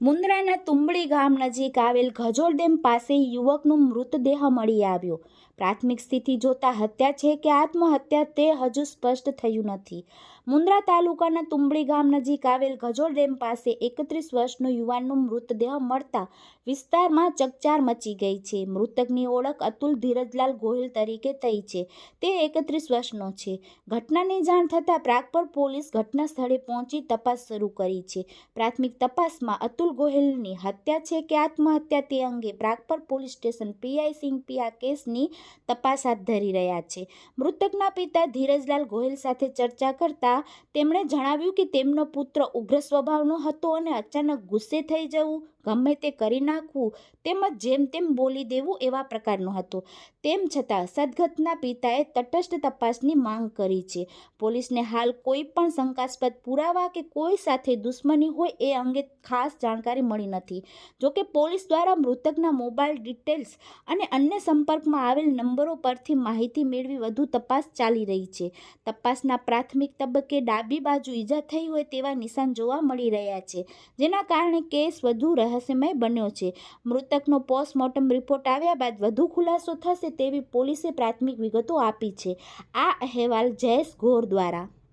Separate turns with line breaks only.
મુન્દ્રાના તુંબડી ગામ નજીક આવેલ ગજોલ ડેમ પાસે યુવકનું મૃતદેહ મળી આવ્યો. પ્રાથમિક સ્થિતિ જોતા હત્યા છે કે આત્મહત્યા તે હજુ સ્પષ્ટ થયું નથી. મુન્દ્રા તાલુકાના તુંબડી ગામ નજીક આવેલ ગજોલ ડેમ પાસે એકત્રીસ વર્ષનો યુવાનનો મૃતદેહ મળતા વિસ્તારમાં ચકચાર મચી ગઈ છે. મૃતકની ઓળખ અતુલ ધીરજલાલ ગોહિલ તરીકે થઈ છે. તે એકત્રીસ વર્ષનો છે. ઘટનાની જાણ થતાં પ્રાગપર પોલીસ ઘટના સ્થળે પહોંચી તપાસ શરૂ કરી છે. પ્રાથમિક તપાસમાં અતુલ ગોહિલની હત્યા છે કે આત્મહત્યા તે અંગે Pragpar police station PI Singh P આ કેસની તપાસ હાથ ધરી રહ્યા છે. મૃતકના પિતા ધીરજલાલ ગોહિલ સાથે ચર્ચા કરતા તેમણે જણાવ્યું કે તેમનો પુત્ર ઉગ્ર સ્વભાવનો હતો અને અચાનક ગુસ્સે થઈ જવું, ગમે તે કરી નાખવું, તેમજ જેમ તેમ બોલી દેવું એવા પ્રકારનો હતો. તેમ છતાં સદગતના પિતાએ તટસ્થ તપાસની માંગ કરી છે. પોલીસને હાલ કોઈ પણ શંકાસ્પદ પુરાવા કે કોઈ સાથે દુશ્મની હોય એ અંગે ખાસ જાણકારી મળી નથી. જોકે પોલીસ દ્વારા મૃતકના મોબાઈલ ડિટેલ્સ અને અન્ય સંપર્કમાં આવેલ નંબરો પરથી માહિતી મેળવી વધુ તપાસ ચાલી રહી છે. તપાસના પ્રાથમિક તબક્કે ડાબી બાજુ ઈજા થઈ હોય તેવા નિશાન જોવા મળી રહ્યા છે, જેના કારણે કેસ વધુ રહસ્યમય બન્યો છે. મૃતકનો પોસ્ટમોર્ટમ રિપોર્ટ આવ્યા બાદ વધુ ખુલાસો થશે તેવી પોલીસે પ્રાથમિક વિગતો આપી છે. આ અહેવાલ જયેશ ગોર દ્વારા.